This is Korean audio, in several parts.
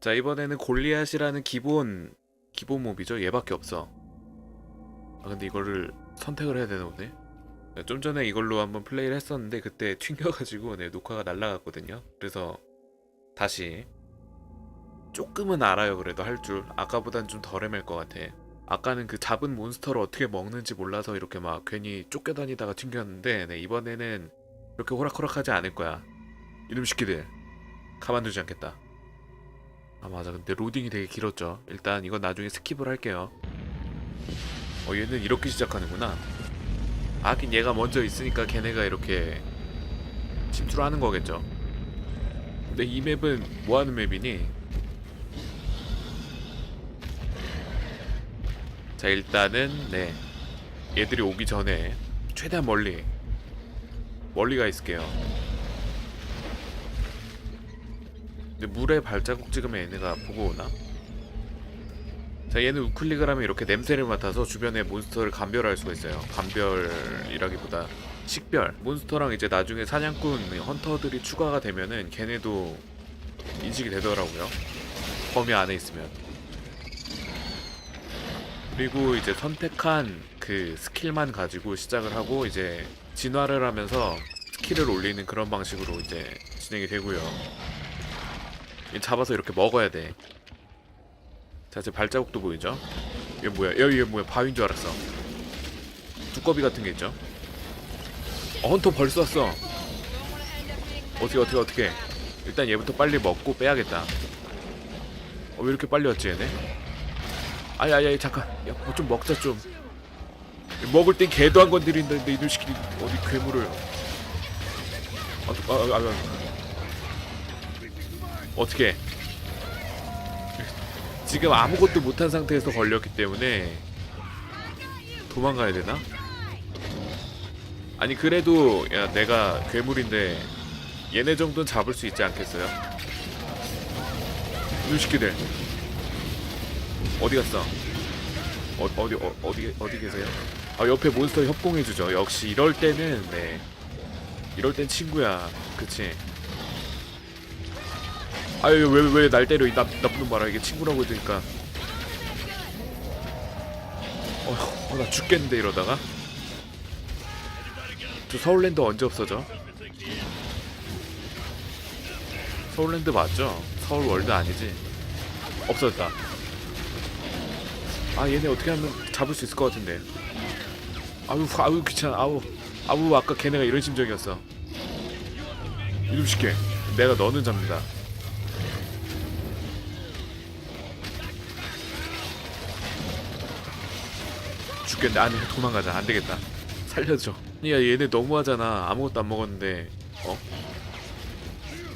자 이번에는 골리앗이라는 기본 기본 몹이죠? 얘밖에 없어. 아 근데 이거를 선택을 해야 되나 보네? 네, 좀 전에 이걸로 한번 플레이를 했었는데 그때 튕겨가지고 네, 녹화가 날라갔거든요. 그래서 다시 조금은 알아요 그래도 할 줄. 아까보단 좀 덜 헤맬 것 같아. 아까는 그 잡은 몬스터를 어떻게 먹는지 몰라서 이렇게 막 괜히 쫓겨다니다가 튕겼는데 네, 이번에는 그렇게 호락호락하지 않을 거야. 이놈 새끼들. 가만두지 않겠다 아 맞아. 근데 로딩이 되게 길었죠. 일단 이건 나중에 스킵을 할게요. 어 얘는 이렇게 시작하는구나. 아, 하긴 얘가 먼저 있으니까 걔네가 이렇게 침투하는 거겠죠. 근데 이 맵은 뭐하는 맵이니? 자 일단은 네. 얘들이 오기 전에 최대한 멀리 멀리 가 있을게요 근데 물에 발자국 찍으면 얘네가 보고 오나? 자 얘는 우클릭을 하면 이렇게 냄새를 맡아서 주변의 몬스터를 감별할 수가 있어요. 감별이라기보다 식별. 몬스터랑 이제 나중에 사냥꾼 헌터들이 추가가 되면은 걔네도 인식이 되더라고요. 범위 안에 있으면. 그리고 이제 선택한 그 스킬만 가지고 시작을 하고 이제 진화를 하면서 스킬을 올리는 그런 방식으로 이제 진행이 되고요. 얘 잡아서 이렇게 먹어야 돼. 자, 제 발자국도 보이죠? 이게 뭐야? 여기 뭐야? 바위인 줄 알았어. 두꺼비 같은 게 있죠? 어, 헌터 벌써 왔어. 어떻게 어떻게 어떻게? 일단 얘부터 빨리 먹고 빼야겠다. 어, 왜 이렇게 빨리 왔지 얘네? 아야야 잠깐. 야, 뭐 좀 먹자 좀. 먹을 땐 개도 안 건드린다는데 이들 시키 어디 괴물을? 아, 아, 아, 아. 어떻게? 지금 아무것도 못한 상태에서 걸렸기 때문에 도망가야 되나? 아니 그래도 야 내가 괴물인데 얘네 정도는 잡을 수 있지 않겠어요? 눈시키들 어디 갔어? 어, 어디 어, 어디 어디 계세요? 아 옆에 몬스터 협공해주죠. 역시 이럴 때는 네 이럴 땐 친구야, 그치? 아유 왜 왜 날 때려 이 나, 나쁜 놈 봐라 이게 친구라고 해드니까. 어휴 어, 나 죽겠는데 이러다가? 저 서울랜드 언제 없어져? 서울랜드 맞죠? 서울월드 아니지? 없어졌다. 아 얘네 어떻게 하면 잡을 수 있을 것 같은데. 아우 아우 귀찮아. 아우 아우 아까 걔네가 이런 심정이었어. 이름 쉽게. 내가 너는 잡는다 죽겠네 아니 도망가자. 안 되겠다. 살려줘. 야 얘네 너무하잖아. 아무것도 안 먹었는데. 어?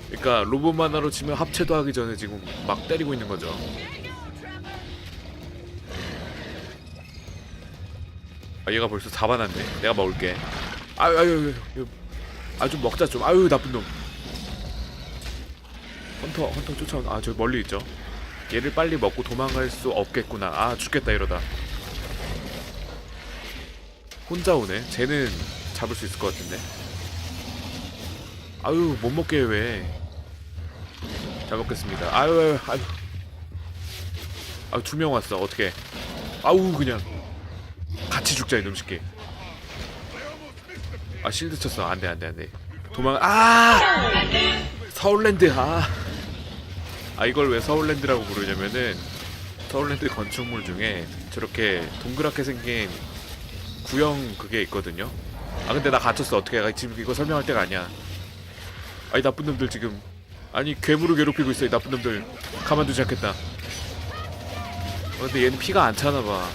그니까 로봇 만 화로 치면 합체도 하기 전에 지금 막 때리고 있는 거죠. 아 얘가 벌써 잡아놨네 내가 먹을게. 아유 아유 아유. 아좀 먹자 좀. 아유 나쁜 놈. 헌터 헌터 쫓아온 아저 멀리 있죠. 얘를 빨리 먹고 도망갈 수 없겠구나. 아 죽겠다 이러다 혼자 오네. 쟤는 잡을 수 있을 것 같은데. 아유 못 먹게 해, 왜? 잘 먹겠습니다. 아유 아유 아유. 아두 명 왔어. 어떻게? 아우 그냥 같이 죽자 이놈 새끼. 아 실드 쳤어. 안돼 안돼 안돼. 도망. 아 서울랜드 아. 아 이걸 왜 서울랜드라고 부르냐면은 서울랜드 건축물 중에 저렇게 동그랗게 생긴 구형 그게 있거든요. 아 근데 나 갇혔어 어떻게 해? 지금 이거 설명할 때가 아니야. 아이 나쁜 놈들 지금 아니 괴물을 괴롭히고 있어 이 나쁜 놈들 가만두지 않겠다. 어, 근데 얘는 피가 안 차나 봐.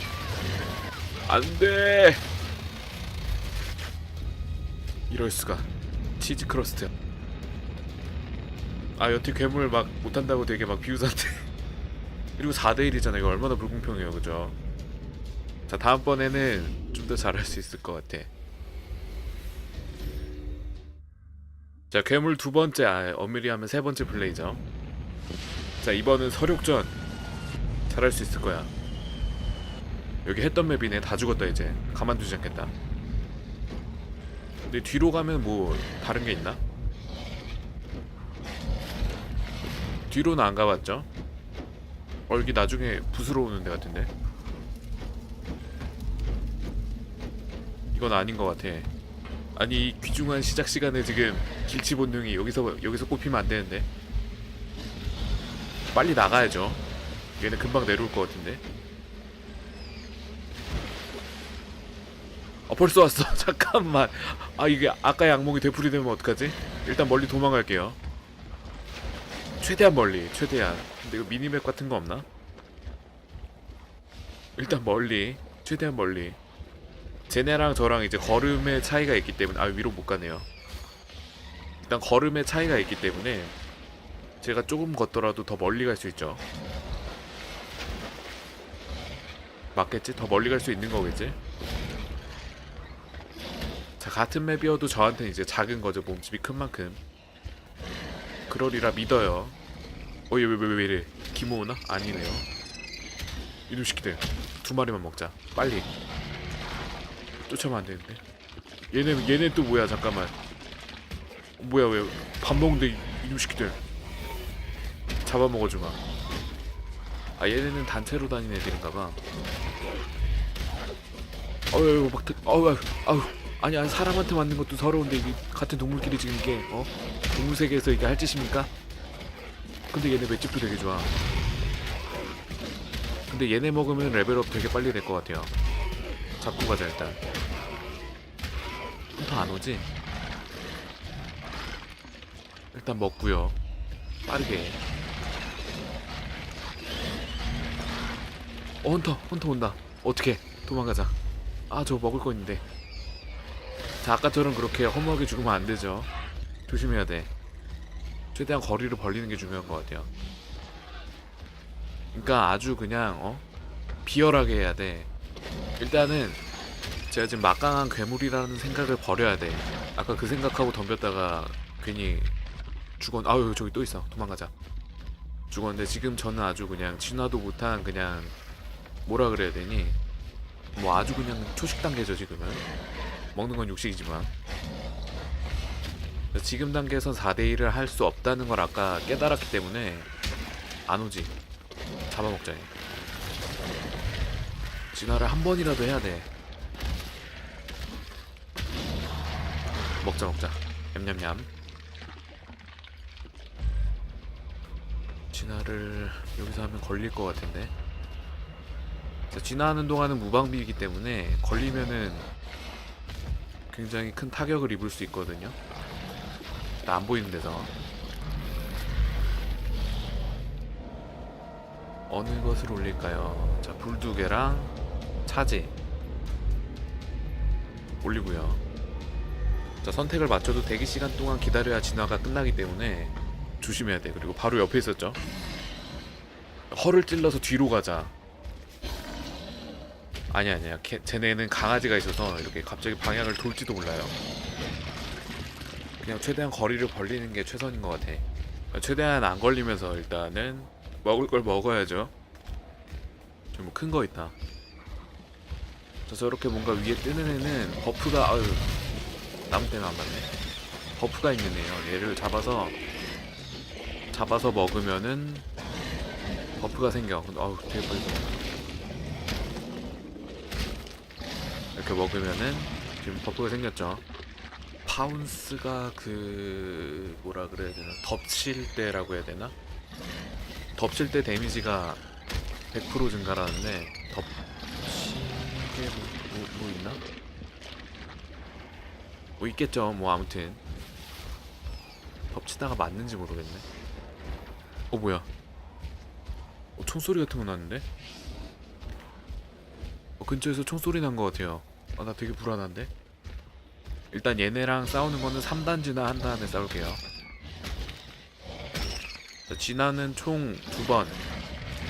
안돼. 이럴 수가. 치즈 크러스트. 아 여태 괴물 막 못한다고 되게 막 비웃한데. 그리고 4대 1이잖아 이거 얼마나 불공평해요 그죠? 자 다음번에는 좀 더 잘할 수 있을 것 같아. 자 괴물 두 번째 아 엄밀히 하면 세 번째 플레이죠. 자 이번은 서륙전. 잘할 수 있을 거야. 여기 했던 맵이네. 다 죽었다 이제. 가만두지 않겠다. 근데 뒤로 가면 뭐 다른 게 있나? 뒤로는 안 가봤죠? 어 여기 나중에 부스러 오는 데 같은데 이건 아닌 것 같아. 아니 이 귀중한 시작 시간에 지금 길치 본능이 여기서 여기서 꼽히면 안 되는데. 빨리 나가야죠. 얘는 금방 내려올 것 같은데. 아 벌써 왔어. 잠깐만. 아 이게 아까의 악몽이 되풀이되면 어떡하지? 일단 멀리 도망갈게요. 최대한 멀리 최대한. 근데 이거 미니맵 같은 거 없나? 일단 멀리 최대한 멀리 쟤네랑 저랑 이제 걸음의 차이가 있기 때문에 아 위로 못 가네요. 일단 걸음의 차이가 있기 때문에 제가 조금 걷더라도 더 멀리 갈 수 있죠. 맞겠지? 더 멀리 갈 수 있는 거겠지? 자 같은 맵이어도 저한테 이제 작은 거죠 몸집이 큰 만큼. 그러리라 믿어요. 어얘 왜왜 왜 이래? 기모 오나? 아니네요. 이놈 시키들. 두 마리만 먹자. 빨리 쫓아면 안 되는데. 얘네 얘네 또 뭐야 잠깐만. 뭐야 왜 밥 먹는데 이놈 시키들. 잡아먹어 주마. 아 얘네는 단체로 다니는 애들인가봐. 어휴 막 아유, 아유 아니 아니 사람한테 맞는 것도 서러운데 이게 같은 동물끼리 지금 이게 어? 동물 세계에서 이게 할 짓입니까? 근데 얘네 맷집도 되게 좋아. 근데 얘네 먹으면 레벨업 되게 빨리 될 것 같아요. 잡고 가자 일단. 더안 오지? 일단 먹고요. 빠르게. 어 헌터 헌터 온다. 어떻게 도망가자. 아저 먹을 거 있는데. 자 아까처럼 그렇게 허무하게 죽으면 안 되죠. 조심해야 돼. 최대한 거리를 벌리는 게 중요한 것 같아요. 그러니까 아주 그냥 어 비열하게 해야 돼. 일단은 제가 지금 막강한 괴물이라는 생각을 버려야 돼. 아까 그 생각하고 덤볐다가 괜히 죽었. 아유 저기 또 있어. 도망가자. 죽었는데 지금 저는 아주 그냥 진화도 못한 그냥 뭐라 그래야 되니? 뭐 아주 그냥 초식 단계죠 지금은. 먹는 건 육식이지만. 지금 단계에선 4대1을 할 수 없다는 걸 아까 깨달았기 때문에 안 오지 잡아먹자 얘. 진화를 한 번이라도 해야 돼. 먹자 먹자. 냠냠냠. 진화를 여기서 하면 걸릴 것 같은데. 자, 진화하는 동안은 무방비이기 때문에 걸리면은 굉장히 큰 타격을 입을 수 있거든요. 나 안 보이는 데서. 어느 것을 올릴까요? 자, 불 두 개랑 차지 올리고요. 자, 선택을 맞춰도 대기 시간 동안 기다려야 진화가 끝나기 때문에 조심해야 돼. 그리고 바로 옆에 있었죠. 허를 찔러서 뒤로 가자. 아니 아니야. 걔, 쟤네는 강아지가 있어서 이렇게 갑자기 방향을 돌지도 몰라요. 그냥 최대한 거리를 벌리는 게 최선인 것 같아. 최대한 안 걸리면서 일단은 먹을 걸 먹어야죠. 좀 큰 거 있다. 저 저렇게 뭔가 위에 뜨는 애는 버프가 아유 나무 때문에 안 맞네. 버프가 있는 애요. 얘를 잡아서 잡아서 먹으면은 버프가 생겨. 근데 아우 되게 빨리. 이렇게 먹으면은 지금 버프가 생겼죠. 파운스가 그 뭐라 그래야 되나 덮칠 때라고 해야 되나 덮칠 때 데미지가 100% 증가라는데 덮 치게 뭐, 뭐, 뭐 있나? 뭐 있겠죠 뭐 아무튼. 덮치다가 맞는지 모르겠네. 어 뭐야? 어, 총소리 같은 거 났는데? 어, 근처에서 총소리 난것 같아요. 아 나 되게 불안한데? 일단 얘네랑 싸우는 거는 3단지나 한 다음에 싸울게요. 자, 진화는 총 두 번.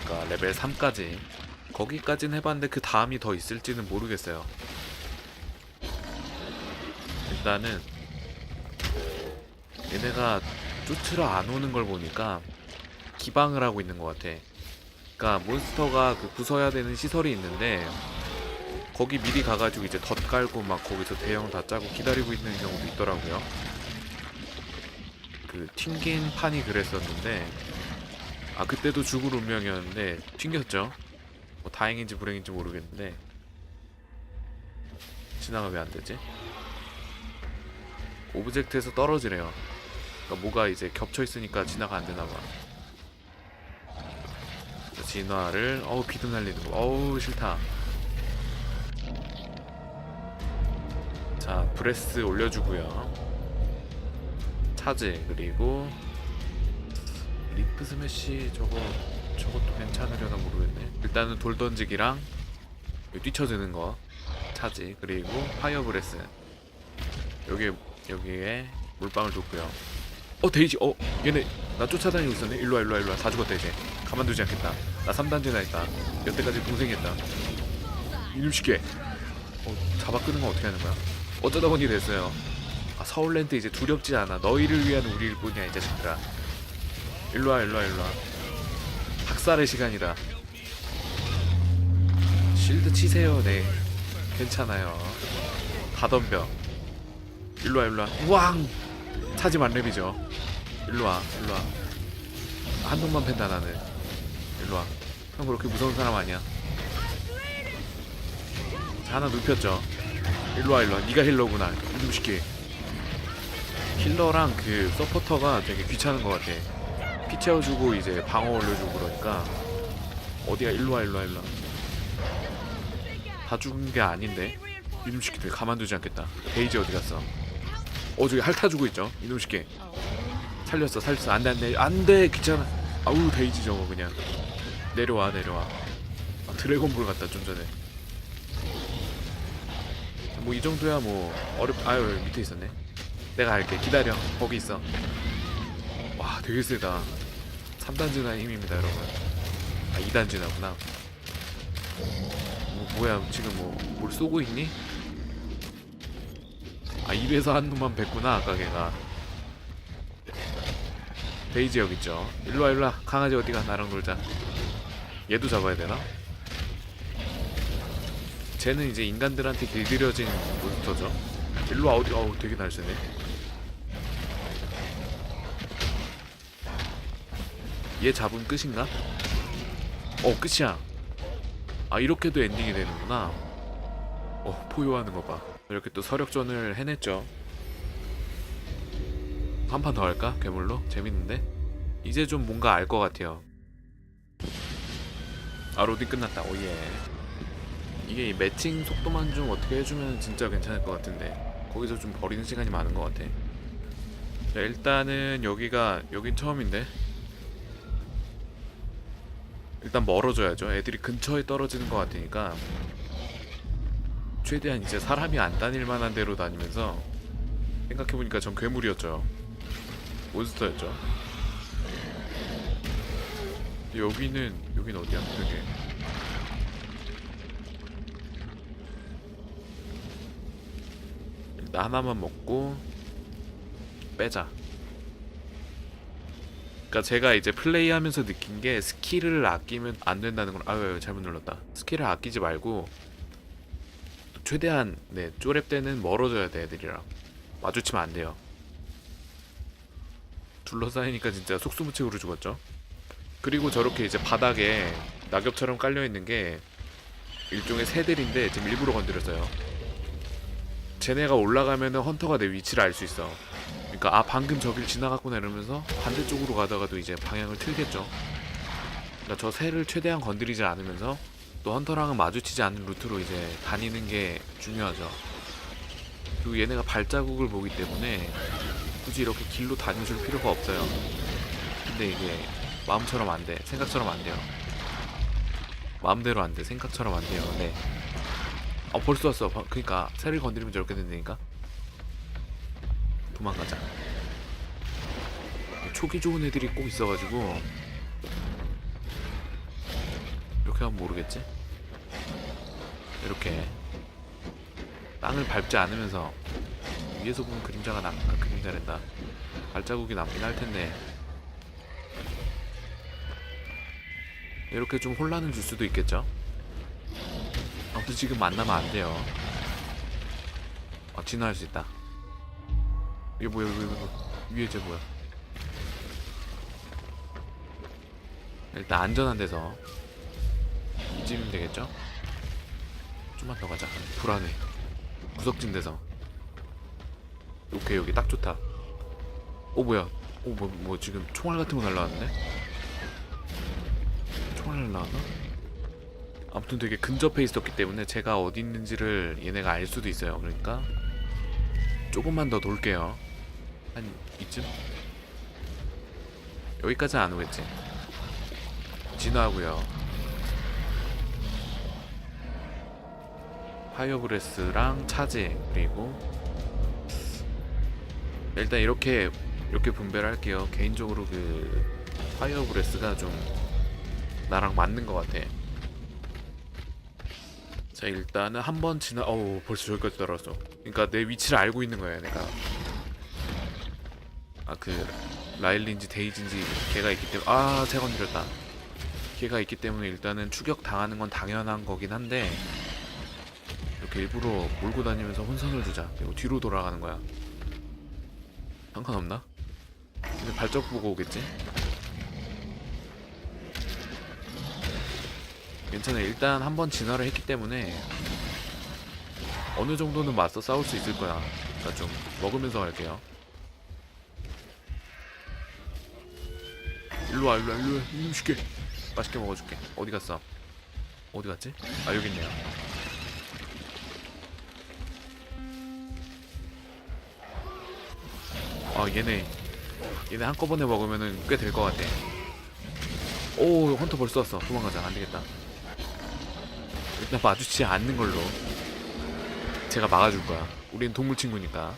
그러니까 레벨 3까지. 거기까진 해봤는데 그 다음이 더 있을지는 모르겠어요. 일단은 얘네가 쫓으러 안 오는 걸 보니까 기방을 하고 있는 것 같아. 그러니까 몬스터가 그 부숴야 되는 시설이 있는데 거기 미리 가가지고 이제 덧 깔고 막 거기서 대형 다 짜고 기다리고 있는 경우도 있더라고요. 그 튕긴 판이 그랬었는데 아 그때도 죽을 운명이었는데 튕겼죠. 뭐 다행인지 불행인지 모르겠는데 진화가 왜 안 되지? 오브젝트에서 떨어지래요. 그러니까 뭐가 이제 겹쳐 있으니까 진화가 안 되나 봐. 진화를 어우 비듬 날리는 거. 어우 싫다. 자 브레스 올려주고요. 차지 그리고 리프 스매시 저거 저것도 괜찮으려나 모르겠네. 일단은 돌 던지기랑 뛰쳐드는 거 차지 그리고 파이어 브레스 여기 여기에 물방울 줬고요. 어 데이지 어 얘네 나 쫓아다니고 있었네. 일로와 일로와 일로와 다 죽었다 이제 가만두지 않겠다. 나 3단지나 했다. 여태까지 동생이었다. 이놈 시계. 어 잡아 끄는 건 어떻게 하는 거야? 어쩌다 보니 됐어요. 아 서울랜드 이제 두렵지 않아. 너희를 위한 우리일 뿐이야 이 자식들아. 일로와 일로와 일로와. 학살의 시간이다. 실드 치세요. 네. 괜찮아요. 다 덤벼. 일로와 일로와. 왕. 차지 만렙이죠. 일로와 일로와. 한 놈만 팬다 나는. 일로와. 형 그렇게 무서운 사람 아니야. 자, 하나 눕혔죠. 일로와 일로와. 네가 힐러구나. 이놈 시키. 힐러랑 그 서포터가 되게 귀찮은 것 같아. 피 채워주고 이제 방어 올려주고 그러니까 어디가 일로와 일로와 일로와. 다 죽은 게 아닌데 이놈 시키들 가만두지 않겠다. 데이지 어디 갔어? 어 저기 핥아주고 있죠. 이놈 시키. 살렸어 살렸어 안돼 안돼 안돼 귀찮아. 아우 데이지 저거 그냥 내려와 내려와. 아, 드래곤볼 같다 좀 전에. 뭐 이 정도야 뭐 어렵 아유 밑에 있었네. 내가 할게 기다려 거기 있어. 와 되게 세다. 3단지나 힘입니다 여러분. 아 2단지나구나. 뭐, 뭐야 지금 뭐 뭘 쏘고 있니? 아 입에서 한 놈만 뱉구나 아까 걔가 데이지 여기 있죠 일로와 일로와 강아지 어디가 나랑 놀자 얘도 잡아야 되나? 쟤는 이제 인간들한테 길들여진 몬스터죠 일로와 어디 어우 되게 날쌔네 얘 잡으면 끝인가? 어 끝이야. 아 이렇게도 엔딩이 되는구나. 어 포효하는 거봐. 이렇게 또 서력전을 해냈죠. 한 판 더 할까? 괴물로? 재밌는데? 이제 좀 뭔가 알 것 같아요. 아 로딩 끝났다. 오예. 이게 이 매칭 속도만 좀 어떻게 해주면 진짜 괜찮을 것 같은데. 거기서 좀 버리는 시간이 많은 것 같아. 자 일단은 여기가 여긴 처음인데 일단 멀어져야죠. 애들이 근처에 떨어지는 것 같으니까 최대한 이제 사람이 안 다닐 만한 데로 다니면서 생각해보니까 전 괴물이었죠. 몬스터였죠. 여기는 여긴 어디야? 일단 하나만 먹고 빼자. 그러니까 제가 이제 플레이하면서 느낀 게 스킬을 아끼면 안 된다는 걸 아유 잘못 눌렀다. 스킬을 아끼지 말고 최대한 네 쪼랩 때는 멀어져야 돼 애들이랑 마주치면 안 돼요. 둘러싸이니까 진짜 속수무책으로 죽었죠. 그리고 저렇게 이제 바닥에 낙엽처럼 깔려 있는 게 일종의 새들인데 지금 일부러 건드렸어요. 쟤네가 올라가면은 헌터가 내 위치를 알 수 있어. 그러니까 아 방금 저길 지나갔구나 이러면서 반대쪽으로 가다가도 이제 방향을 틀겠죠. 그러니까 저 새를 최대한 건드리지 않으면서 또 헌터랑은 마주치지 않는 루트로 이제 다니는 게 중요하죠. 그리고 얘네가 발자국을 보기 때문에 굳이 이렇게 길로 다녀줄 필요가 없어요. 근데 이게 마음처럼 안 돼. 생각처럼 안 돼요. 마음대로 안 돼. 생각처럼 안 돼요. 네. 아 벌써 왔어. 바- 그러니까 새를 건드리면 저렇게 된다니까. 도망가자. 초기 좋은 애들이 꼭 있어가지고 이렇게 하면 모르겠지? 이렇게 땅을 밟지 않으면서 위에서 보면 그림자가 남, 아, 그림자랜다. 발자국이 남긴 할 텐데 이렇게 좀 혼란을 줄 수도 있겠죠? 아무튼 지금 만나면 안 돼요. 아, 진화할 수 있다. 이게 뭐야, 이거, 이거. 위에 쟤 뭐야? 일단 안전한 데서 이쯤이면 되겠죠? 좀만 더 가자 불안해 구석진 데서 오케이 여기 딱 좋다 오 뭐야 오뭐 뭐 지금 총알 같은 거 날라왔네 총알 날라왔나? 아무튼 되게 근접해 있었기 때문에 제가 어디 있는지를 얘네가 알 수도 있어요 그러니까 조금만 더 돌게요 한 이쯤? 여기까지는 안 오겠지. 진화하고요. 파이어브레스랑 차지 그리고 일단 이렇게 이렇게 분배를 할게요. 개인적으로 그 파이어브레스가 좀 나랑 맞는 것 같아. 자 일단은 한 번 지나 어우 벌써 저기까지 따라왔어. 그러니까 내 위치를 알고 있는 거야 내가 아 그 라일린지 데이지인지 걔가 있기 때문에 아 제가 건드렸다. 걔가 있기 때문에 일단은 추격 당하는 건 당연한 거긴 한데 이렇게 일부러 몰고 다니면서 혼선을 주자. 그리고 뒤로 돌아가는 거야. 상관없나? 근데 발작 보고 오겠지? 괜찮아. 일단 한 번 진화를 했기 때문에 어느 정도는 맞서 싸울 수 있을 거야. 그러니까 좀 먹으면서 갈게요 일로와 일로와 일로와. 이놈 쉽게. 맛있게 먹어줄게. 어디 갔어? 어디 갔지? 아 여기 있네요. 아 얘네. 얘네 한꺼번에 먹으면은 꽤 될 것 같아. 오 헌터 벌써 왔어. 도망가자. 안되겠다. 일단 마주치지 않는 걸로. 제가 막아줄 거야. 우린 동물 친구니까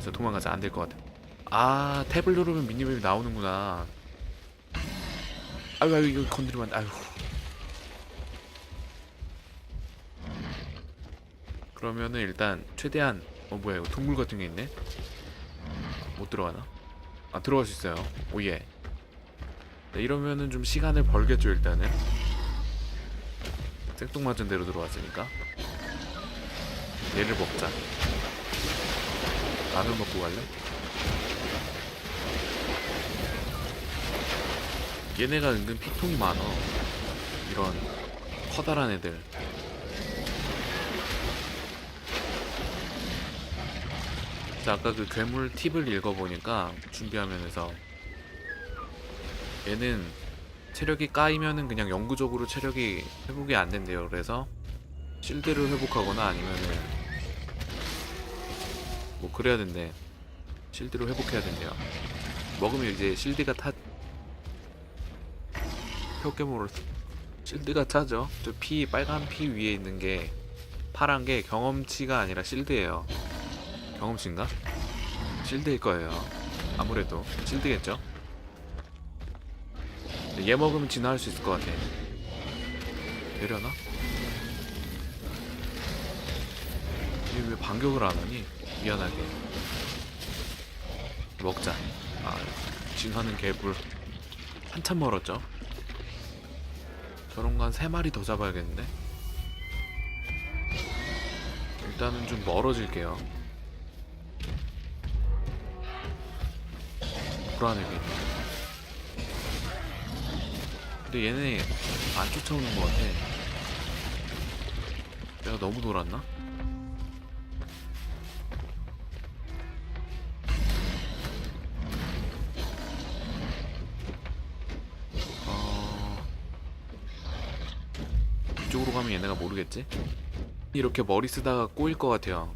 도망가자 도망가자. 안 될 것 같아. 아 탭을 누르면 미니맵이 나오는구나. 아유 아유 이거 건드리면. 아유 그러면은 일단 최대한 어 뭐야 이거 동물 같은 게 있네? 못 들어가나? 아 들어갈 수 있어요. 오예. 네, 이러면은 좀 시간을 벌겠죠 일단은. 생뚱맞은 대로 들어왔으니까. 얘를 먹자 라면 먹고 갈래? 얘네가 은근 피통이 많어 이런 커다란 애들. 자 아까 그 괴물 팁을 읽어보니까 준비하면서 얘는 체력이 까이면은 그냥 영구적으로 체력이 회복이 안 된대요. 그래서 실드를 회복하거나 아니면은 뭐 그래야 된대. 실드로 회복해야 된대요. 먹으면 이제 실드가 타. 포켓몬을 실드가 차죠. 저 피 빨간 피 위에 있는 게 파란 게 경험치가 아니라 실드예요. 경험치인가? 실드일 거예요. 아무래도 실드겠죠? 얘 먹으면 진화할 수 있을 것 같아. 되려나? 얘 왜 반격을 안 하니? 미안하게. 먹자. 아 진화는 개불 한참 멀었죠? 저런 거 한 3마리 더 잡아야겠는데? 일단은 좀 멀어질게요. 불안해 괜히 근데 얘네 안 쫓아오는 것 같아. 내가 너무 돌았나? 모르겠지? 이렇게 머리 쓰다가 꼬일 것 같아요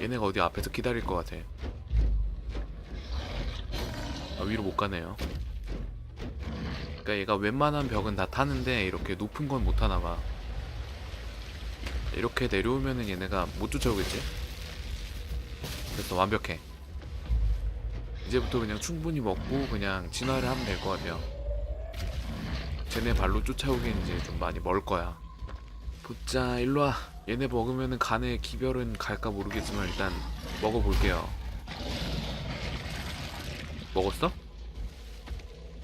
얘네가 어디 앞에서 기다릴 것 같아 아, 위로 못 가네요 그러니까 얘가 웬만한 벽은 다 타는데 이렇게 높은 건 못 타나 봐. 이렇게 내려오면은 얘네가 못 쫓아오겠지? 그래서 완벽해. 이제부터 그냥 충분히 먹고 그냥 진화를 하면 될 것 같아요. 쟤네 발로 쫓아오긴 이제 좀 많이 멀 거야. 보자, 일로와. 얘네 먹으면은 간에 기별은 갈까 모르겠지만 일단 먹어볼게요. 먹었어?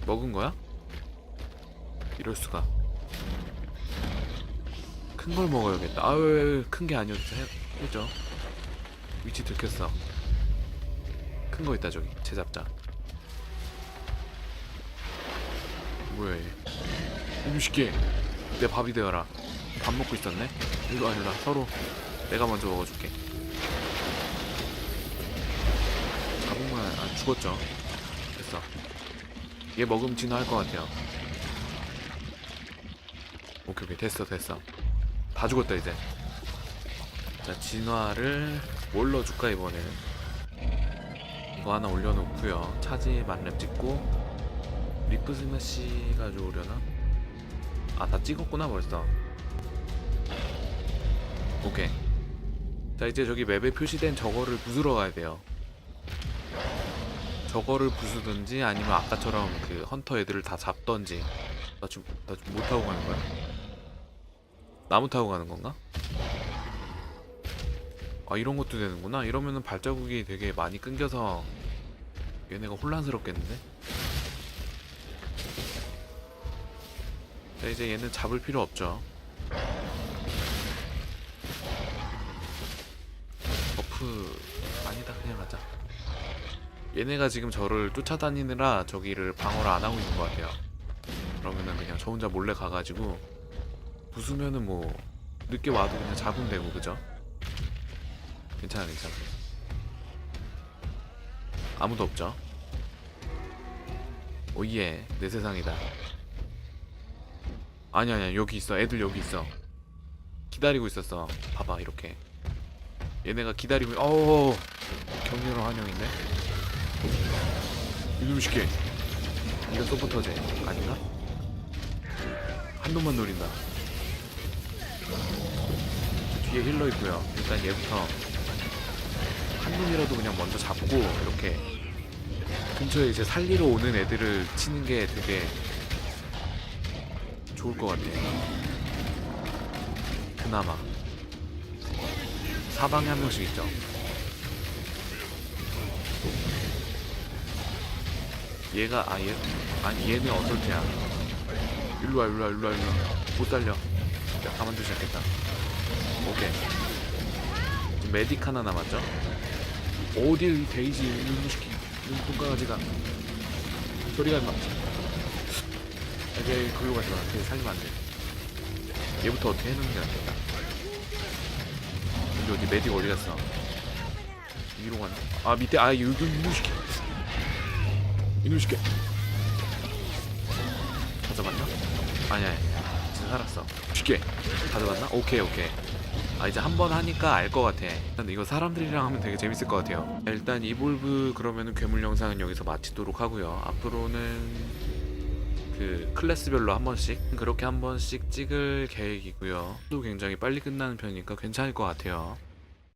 먹은 거야? 이럴 수가. 큰 걸 먹어야겠다. 아유, 큰 게 아니어도 해, 해죠. 위치 들켰어. 큰 거 있다 저기. 쟤 잡자 뭐야 얘 음식게 내 밥이 되어라 밥 먹고 있었네. 일로와 일로와. 서로 내가 먼저 먹어줄게. 잡으면 안 죽었죠. 됐어. 얘 먹으면 진화할 것 같아요. 오케이 오케이. 됐어 됐어. 다 죽었다 이제. 자 진화를 뭘로 줄까 이번에는? 이거 하나 올려놓고요. 차지 만렙 찍고 리프 스매시가 좋으려나? 아 다 찍었구나 벌써 오케이 자 이제 저기 맵에 표시된 저거를 부수러 가야 돼요 저거를 부수든지 아니면 아까처럼 그 헌터 애들을 다 잡던지 나 지금 나 지금 못 타고 가는 거야? 나무 타고 가는 건가? 아 이런 것도 되는구나 이러면은 발자국이 되게 많이 끊겨서 얘네가 혼란스럽겠는데? 자 이제 얘는 잡을 필요 없죠 버프 아니다. 그냥 가자. 얘네가 지금 저를 쫓아다니느라 저기를 방어를 안 하고 있는 것 같아요. 그러면은 그냥 저 혼자 몰래 가가지고 부수면은 뭐 늦게 와도 그냥 잡으면 되고 그죠? 괜찮아 괜찮아. 아무도 없죠? 오예 내 세상이다. 아니 아니야. 여기 있어. 애들 여기 있어. 기다리고 있었어. 봐봐 이렇게 얘네가 기다리고 어우 경륜호 환영인데? 이놈 시켜 이거 소프터제 아닌가? 한 놈만 노린다. 저 뒤에 힐러 있고요. 일단 얘부터 한 놈이라도 그냥 먼저 잡고 이렇게 근처에 이제 살리러 오는 애들을 치는 게 되게 좋을 것 같아. 그나마 사방에 한 명씩 있죠. 얘가 아 얘 아니 얘는 어설트야. 일로 와 일로 와 일로 와 일로 와. 못 살려. 야 가만두지 않겠다. 오케이. 메딕 하나 남았죠? 어딜 데이지 이놈 시키 이놈 똥강아지가 소리가 막 이제 글로 가지 마. 걔 살리면 안 돼. 얘부터 어떻게 해놓는 게 낫겠다. 근데 어디 메딕 어디 갔어? 위로 갔네. 아 밑에 아 여기 이놈 시키 이놈 다 잡았나? 아니야 아니야. 진짜 살았어. 쉽게 다 잡았나? 오케이 오케이. 아 이제 한 번 하니까 알 것 같아. 일단 이거 사람들이랑 하면 되게 재밌을 것 같아요. 일단 이볼브 그러면은 괴물 영상은 여기서 마치도록 하고요. 앞으로는 그 클래스별로 한 번씩 그렇게 한 번씩 찍을 계획이고요. 또 굉장히 빨리 끝나는 편이니까 괜찮을 것 같아요.